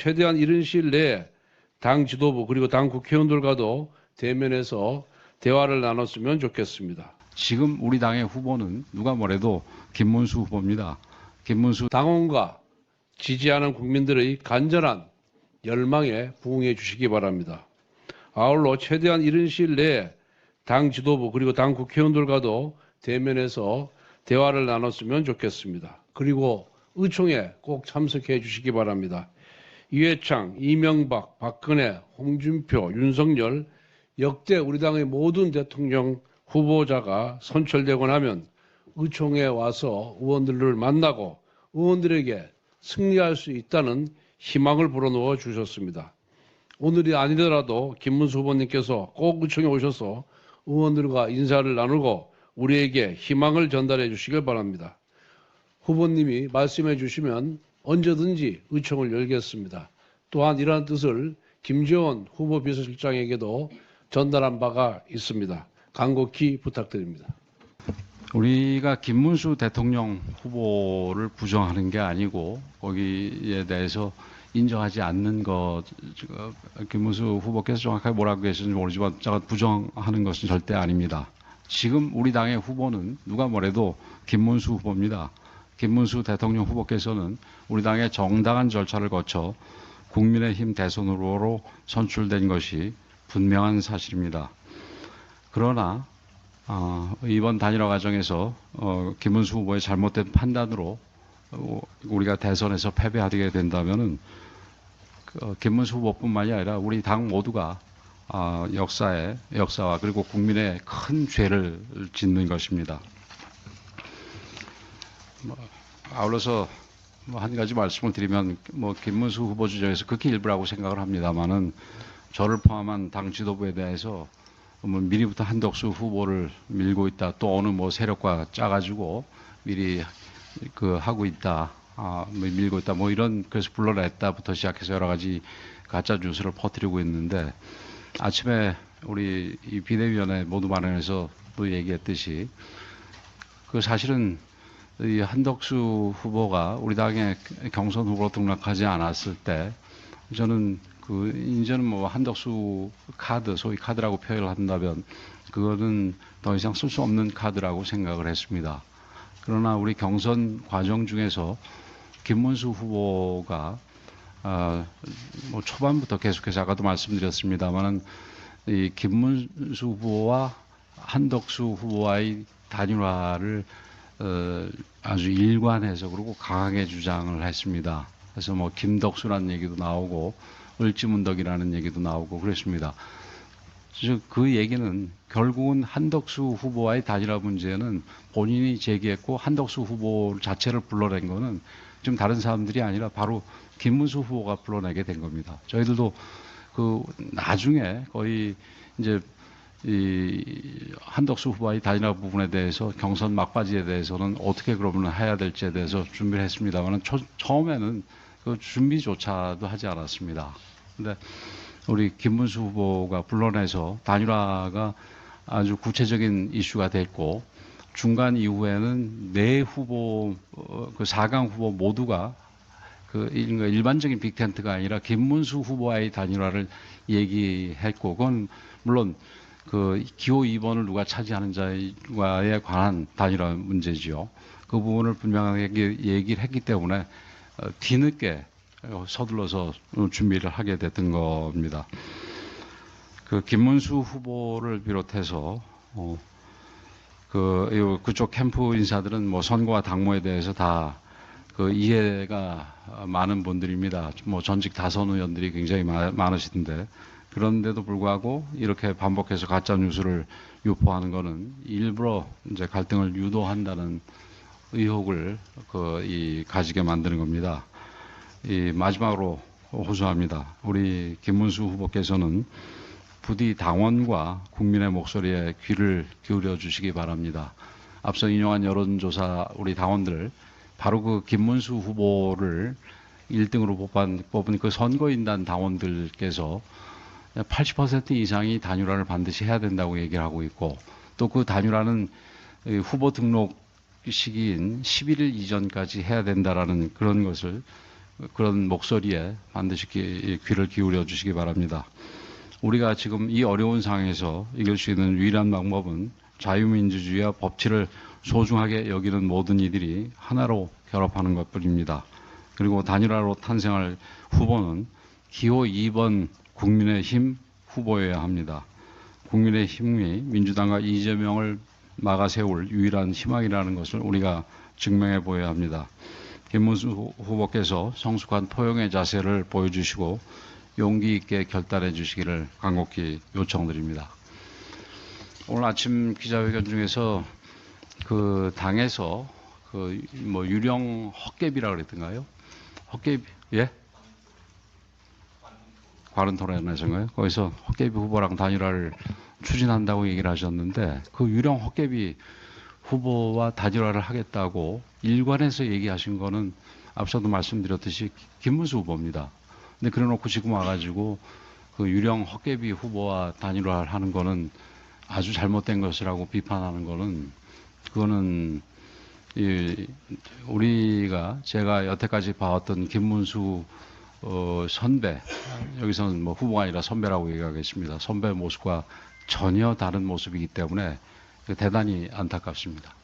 최대한 이른 시일 내에 당 지도부 그리고 당 국회의원들과도 대면해서 대화를 나눴으면 좋겠습니다. 지금 우리 당의 후보는 누가 뭐래도 김문수 후보입니다. 김문수 당원과 지지하는 국민들의 간절한 열망에 부응해 주시기 바랍니다. 아울러 최대한 이른 시일 내에 당 지도부 그리고 당 국회의원들과도 대면해서 대화를 나눴으면 좋겠습니다. 그리고 의총에 꼭 참석해 주시기 바랍니다. 이회창, 이명박, 박근혜, 홍준표, 윤석열 역대 우리 당의 모든 대통령 후보자가 선출되고 나면 의총에 와서 의원들을 만나고 의원들에게 승리할 수 있다는 희망을 불어넣어 주셨습니다. 오늘이 아니더라도 김문수 후보님께서 꼭 의총에 오셔서 의원들과 인사를 나누고 우리에게 희망을 전달해 주시길 바랍니다. 후보님이 말씀해 주시면 언제든지 의총을 열겠습니다. 또한 이러한 뜻을 김재원 후보 비서실장에게도 전달한 바가 있습니다. 간곡히 부탁드립니다. 우리가 김문수 대통령 후보를 부정하는 게 아니고 거기에 대해서 인정하지 않는 것 저, 김문수 후보께서 정확하게 뭐라고 계시는지 모르지만 제가 부정하는 것은 절대 아닙니다. 지금 우리 당의 후보는 누가 뭐래도 김문수 후보입니다. 김문수 대통령 후보께서는 우리 당의 정당한 절차를 거쳐 국민의힘 대선 후보로 선출된 것이 분명한 사실입니다. 그러나 어, 이번 단일화 과정에서 어, 김문수 후보의 잘못된 판단으로 어, 우리가 대선에서 패배하게 된다면은 그, 어, 김문수 후보뿐만이 아니라 우리 당 모두가 아, 역사의 역사와 그리고 국민의 큰 죄를 짓는 것입니다. 뭐, 아울러서 뭐 한 가지 말씀을 드리면 뭐 김문수 후보 주장에서 극히 일부라고 생각을 합니다만은 저를 포함한 당 지도부에 대해서 뭐 미리부터 한덕수 후보를 밀고 있다. 또 어느 뭐 세력과 짜가지고 미리 그 하고 있다. 아, 뭐 밀고 있다. 뭐 이런 그래서 불러냈다부터 시작해서 여러 가지 가짜 뉴스를 퍼뜨리고 있는데 아침에 우리 이 비대위원회 모두 발언에서 또 얘기했듯이 그 사실은 이 한덕수 후보가 우리 당의 경선 후보로 등록하지 않았을 때 저는 그 이제는 뭐 한덕수 카드 소위 카드라고 표현을 한다면 그거는 더 이상 쓸 수 없는 카드라고 생각을 했습니다. 그러나 우리 경선 과정 중에서 김문수 후보가 아, 뭐 초반부터 계속해서 아까도 말씀드렸습니다만은 이 김문수 후보와 한덕수 후보와의 단일화를 어, 아주 일관해서 그리고 강하게 주장을 했습니다. 그래서 뭐 김덕수라는 얘기도 나오고 을지문덕이라는 얘기도 나오고 그랬습니다. 즉그 얘기는 결국은 한덕수 후보와의 단일화 문제는 본인이 제기했고 한덕수 후보 자체를 불러낸 거는 지금 다른 사람들이 아니라 바로 김문수 후보가 불러내게 된 겁니다. 저희들도 그 나중에 거의 이제 이 한덕수 후보의 단일화 부분에 대해서 경선 막바지에 대해서는 어떻게 그러면 해야 될지에 대해서 준비를 했습니다만 처음에는 그 준비조차도 하지 않았습니다. 근데 우리 김문수 후보가 불러내서 단일화가 아주 구체적인 이슈가 됐고 중간 이후에는 네 후보 어, 그 4강 후보 모두가 그 일- 일반적인 빅텐트가 아니라 김문수 후보와의 단일화를 얘기했고 그건 물론 그 기호 2번을 누가 차지하는 자와에 관한 단일화 문제지요. 그 부분을 분명하게 얘기를 했기 때문에 어, 뒤늦게 어, 서둘러서 어, 준비를 하게 됐던 겁니다. 그 김문수 후보를 비롯해서 어, 그 요- 그쪽 캠프 인사들은 뭐 선거와 당무에 대해서 다 그 이해가 많은 분들입니다. 뭐 전직 다선 의원들이 굉장히 많, 많으신데 그런데도 불구하고 이렇게 반복해서 가짜 뉴스를 유포하는 것은 일부러 이제 갈등을 유도한다는 의혹을 그 이 가지게 만드는 겁니다. 이 마지막으로 호소합니다. 우리 김문수 후보께서는 부디 당원과 국민의 목소리에 귀를 기울여 주시기 바랍니다. 앞서 인용한 여론조사 우리 당원들 바로 그 김문수 후보를 1등으로 뽑은, 뽑은 그 선거인단 당원들께서 80% 이상이 단일화를 반드시 해야 된다고 얘기를 하고 있고 또 그 단일화는 이 후보 등록 시기인 11일 이전까지 해야 된다라는 그런 것을 그런 목소리에 반드시 귀- 귀를 기울여 주시기 바랍니다. 우리가 지금 이 어려운 상황에서 이길 수 있는 유일한 방법은 자유민주주의와 법치를 소중하게 여기는 모든 이들이 하나로 결합하는 것뿐입니다. 그리고 단일화로 탄생할 후보는 기호 2번 국민의힘 후보여야 합니다. 국민의힘이 민주당과 이재명을 막아 세울 유일한 희망이라는 것을 우리가 증명해 보여야 합니다. 김문수 후- 후보께서 성숙한 포용의 자세를 보여주시고 용기 있게 결단해 주시기를 간곡히 요청드립니다. 오늘 아침 기자회견 중에서 그 당에서 그 뭐 유령 헛개비라 그랬던가요? 헛개비 예? 바른 토론에서인가요? 거기서 헛개비 후보랑 단일화를 추진한다고 얘기를 하셨는데 그 유령 헛개비 후보와 단일화를 하겠다고 일관해서 얘기하신 거는 앞서도 말씀드렸듯이 김문수 후보입니다. 근데 그래놓고 지금 와가지고 그 유령 헛개비 후보와 단일화를 하는 거는 아주 잘못된 것이라고 비판하는 거는 그거는 이 우리가 제가 여태까지 봐왔던 김문수 어, 선배 여기서는 뭐 후보가 아니라 선배라고 얘기하겠습니다. 선배 모습과 전혀 다른 모습이기 때문에 대단히 안타깝습니다.